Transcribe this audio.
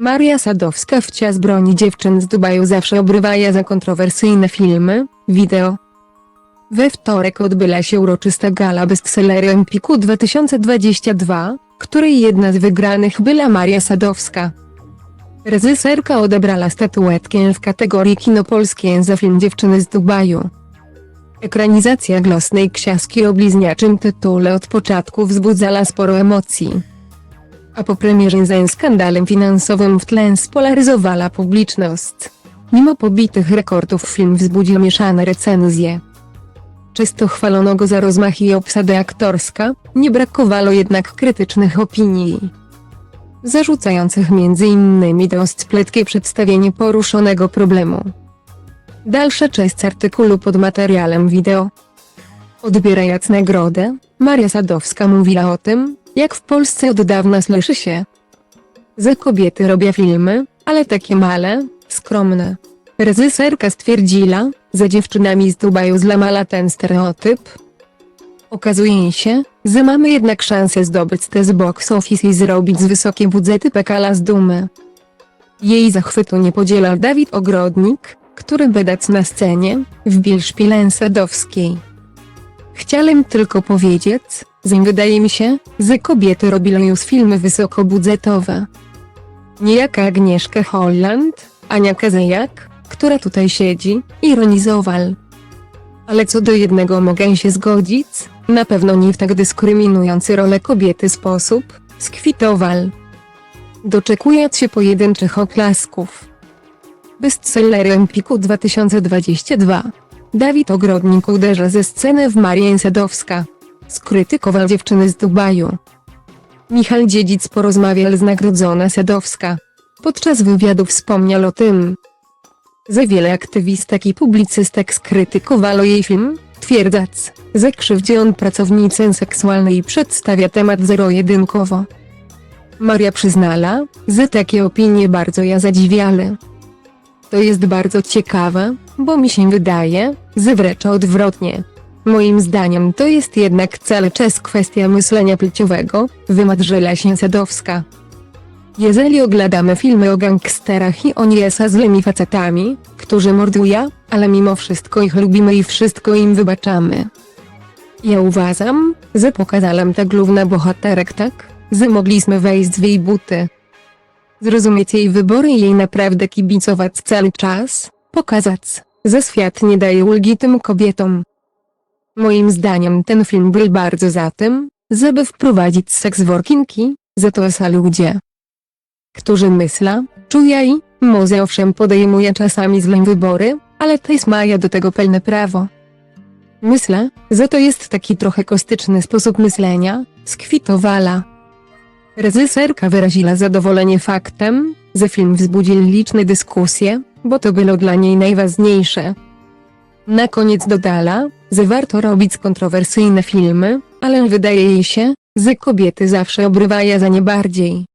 Maria Sadowska wciąż broni dziewczyn z Dubaju zawsze obrywaja za kontrowersyjne filmy, wideo. We wtorek odbyła się uroczysta gala bestsellery Empiku 2022, której jedna z wygranych była Maria Sadowska. Reżyserka odebrała statuetkę w kategorii kino polskie za film Dziewczyny z Dubaju. Ekranizacja głosnej książki o bliźniaczym tytule od początku wzbudzała sporo emocji. A po premierze za skandalem finansowym w tle spolaryzowała publiczność. Mimo pobitych rekordów film wzbudził mieszane recenzje. Czysto chwalono go za rozmach i obsadę aktorska, nie brakowało jednak krytycznych opinii. Zarzucających m.in. dość pletkie przedstawienie poruszonego problemu. Dalsza część artykułu pod materiałem wideo. Odbierając nagrodę, Maria Sadowska mówiła o tym, jak w Polsce od dawna słyszy się. Że kobiety robią filmy, ale takie male, skromne. Reżyserka stwierdziła, że dziewczynami z Dubaju złamała ten stereotyp. Okazuje się, że mamy jednak szansę zdobyć te z box office i zrobić z wysokie budżety pekala z dumy. Jej zachwytu nie podziela Dawid Ogrodnik, który bydać na scenie, w Bielszpilen Sadowskiej. Chciałem tylko powiedzieć, że wydaje mi się, że kobiety robią już filmy wysokobudżetowe. Niejaka Agnieszka Holland, Ania Kazejak, która tutaj siedzi, ironizował. Ale co do jednego mogę się zgodzić, na pewno nie w tak dyskryminujący rolę kobiety sposób, skwitował. Doczekując się pojedynczych oklasków. Bestsellery Empiku 2022. Dawid Ogrodnik uderza ze sceny w Marię Sadowska. Skrytykował dziewczyny z Dubaju. Michał Dziedzic porozmawiał z nagrodzona Sadowska. Podczas wywiadu wspomniał o tym, że wiele aktywistek i publicystek skrytykowało jej film, twierdząc, że krzywdzi on pracownicę seksualnej i przedstawia temat zero-jedynkowo. Maria przyznała, że takie opinie bardzo ją zadziwiały. To jest bardzo ciekawe, bo mi się wydaje, że wręcz odwrotnie. Moim zdaniem to jest jednak cały czas kwestia myślenia płciowego, wymadrzela się Sadowska. Jeżeli oglądamy filmy o gangsterach i oni są złymi facetami, którzy mordują, ale mimo wszystko ich lubimy i wszystko im wybaczamy. Ja uważam, że pokazałem ta główna bohaterek tak, że mogliśmy wejść w jej buty. Zrozumieć jej wybory i jej naprawdę kibicować cały czas, pokazać, że świat nie daje ulgi tym kobietom. Moim zdaniem ten film był bardzo za tym, żeby wprowadzić seks workinki, za to są ludzie, którzy myślą, czują i, może owszem podejmuje czasami złe wybory, ale też mają do tego pełne prawo. Myślę, że to jest taki trochę kostyczny sposób myślenia, skwitowała. Reżyserka wyraziła zadowolenie faktem, że film wzbudził liczne dyskusje, bo to było dla niej najważniejsze. Na koniec dodała, że warto robić kontrowersyjne filmy, ale wydaje jej się, że kobiety zawsze obrywają za nie bardziej.